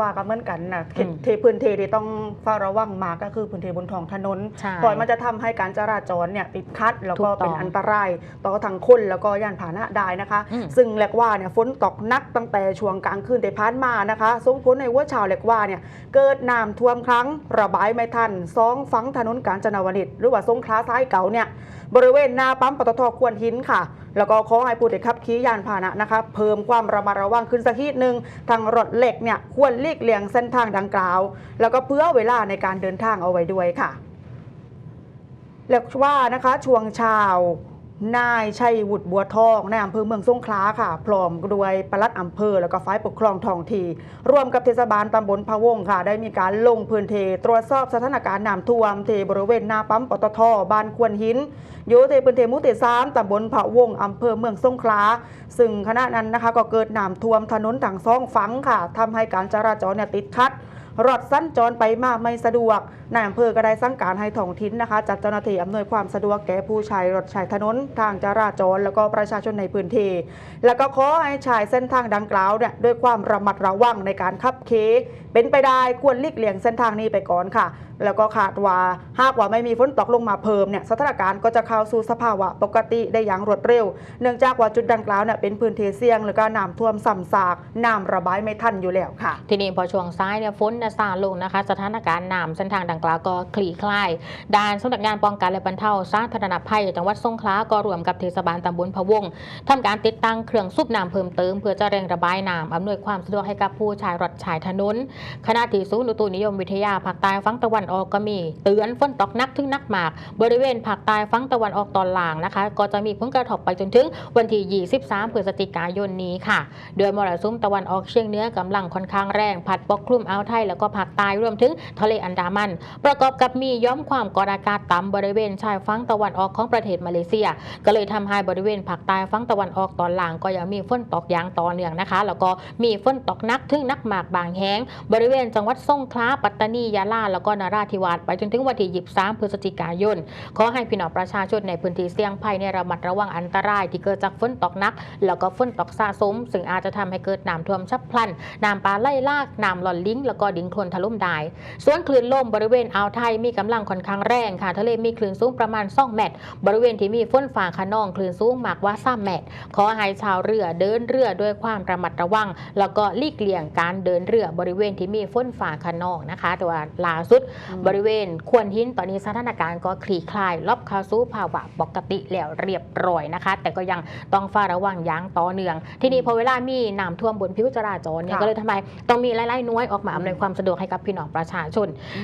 ว่าก็เหมือนกันนะเขตอืมเทพื้นที่ที่ต้องเฝ้าระวังมากก็คือพื้นที่บนท้องถนนใช่เพราะมันจะทำให้การจราจรเนี่ยติดขัดแล้วก็ถูกต้องเป็นอันตราย ต่อทั้งคนแล้วก็ยานพาหนะได้นะคะ อืม ซึ่งเรียกว่าเนี่ยฝนตกหนักตั้งแต่ช่วงกลางคืนที่ผ่านมานะคะส่งผลในว่าชาวเรียกว่าเนี่ยเกิดน้ำท่วมครั้ง ระบายไม่ทันสองฝังถนนกาญจนวนิชหรือว่าสงขลาซ้ายเก่าเนี่ย บริเวณหน้าปั๊มปตทควรหินค่ะ แล้วก็ขอให้ผู้ที่ขับขี่ยานพาหนะนะคะเพิ่มความระมัดระวังขึ้นสักทีหนึ่งทางรถเหล็กเนี่ยควรเลีกเลี่ยงเส้นทางดังกล่าว แล้วก็เพื่อเวลาในการเดินทางเอาไว้ด้วยค่ะเรียกว่านะคะช่วงเช้า นายชัยวุฒิบัวทองในอำเภอเมืองสงขลาค่ะ พร้อมด้วยปลัดอำเภอแล้วก็ฝ่ายปกครองท้องที่ร่วมกับเทศบาลตำบลพะวงค่ะ ได้มีการลงพื้นที่ตรวจสอบสถานการณ์น้ำท่วมที่บริเวณหน้าปั๊มปตทบ้านควนหินอยู่ที่พื้นที่มุติสามตำบลพะวงอำเภอเมืองสงขลาซึ่งขณะนั้นนะคะก็เกิดน้ำท่วมถนนทางสองฝั่งค่ะทำให้การจราจรเนี่ยติดขัด รถสั้นจรไปมาไม่สะดวกนายอำเภอก็ได้สั่งการให้ท้องถิ่นนะคะ จัดเจ้าหน้าที่อำนวยความสะดวกแก่ผู้ใช้รถใช้ถนนทางจราจรแล้วก็ประชาชนในพื้นที่ แล้วก็ขอให้ใช้เส้นทางดังกล่าวเนี่ยด้วยความระมัดระวังในการขับขี่เป็นไปได้ควรลีกเลี่ยงเส้นทางนี้ไปก่อนค่ะ แล้วก็คาดว่าหากว่าไม่มีฝนตกลงมาเพิ่มเนี่ยสถานการณ์ก็จะเข้าสู่สภาวะปกติได้อย่างรวดเร็ว เนื่องจากว่าจุดดังกล่าวเนี่ยเป็นพื้นที่เสี่ยง แล้วก็น้ำท่วมซ้ำซากน้ำระบายไม่ทันอยู่แล้วค่ะ ทีนี้พอช่วงซ้ายเนี่ยฝนะซาลงนะคะสถานการณ์น้ำเส้นทางดังกล่าวก็คลี่คลายด่านสำนักงานป้องกันและบรรเทาสาธารณภัยจังหวัดสงขลาก็รวมกับเทศบาลตำบลพะวงทำการติดตั้งเครื่องสูบน้ำเพิ่มเติม เพื่อจะเร่งระบายน้ำอำนวยความสะดวกให้กับผู้ใช้รถใช้ถนนขณะที่ศูนย์อุตุนิยมวิทยาภาคใต้ฝั่งตะวันออกก็มีเตือนฝนตกหนักถึงหนักมาก บริเวณภาคใต้ฝั่งตะวันออกตอนล่างนะคะ ก็จะมีผลกระทบไปจนถึงวันที่ 23 พฤศจิกายนนี้ค่ะโดยมรสุมตะวันออกเฉียงเหนือกำลังค่อนข้างแรง พัดปกคลุมอ่าวไทยแล้วก็ภาคใต้รวมถึงทะเลอันดามัน ประกอบกับมีย้อมความกดอากาศต่ำบริเวณชายฝั่งตะวันออกของประเทศมาเลเซีย ก็เลยทำให้บริเวณภาคใต้ฝั่งตะวันออกตอนล่างก็ยังมีฝนตกอย่างต่อเนื่องนะคะ แล้วก็มีฝนตกหนักถึงหนักมากบางแห่งบริเวณจังหวัดสงขลาปัตตานียะลาแล้วก็นราธิวาสไปจนถึงวันที่ 23 พฤศจิกายนขอให้พี่น้องประชาชนในพื้นที่เสี่ยงภัยในยระมัดระวังอันตรายที่เกิดจากฝนตกหนัก แล้วก็ฝนตกสะสม ซึ่งอาจจะทำให้เกิดน้ำท่วมฉับพลันน้ำป่าไหลลากน้ำหล่นลิงแล้วก็ดินโคลนถล่มได้ ส่วนคลื่นลมบริเวณอ่าวไทยมีกำลังค่อนข้างแรงค่ะ ทะเลมีคลื่นสูงประมาณ2เมตร บริเวณที่มีฝนฝ่าขนองคลื่นสูงมากกว่า3เมตร ขอให้ชาวเรือเดินเรือด้วยความระมัดระวัง แล้วก็หลีกเลี่ยงการเดินเรือบริเวณที่มีฝนฝ่าขนองนะคะ แต่ว่าล่าสุดบริเวณควนหินตอนนี้สถานการณ์ก็คลี่คลายรอบเข้าสู่ภาวะปกติแล้วเรียบร้อยนะคะ แต่ก็ยังต้องเฝ้าระวังอย่างต่อเนื่อง ทีนี้พอเวลามีน้ำท่วมบนผิวจราจรเนี่ยค่ะก็เลยทำไมต้องมีไล่ๆน้วยออกมาอำนวยความสะดวกให้กับพี่น้องประชาชน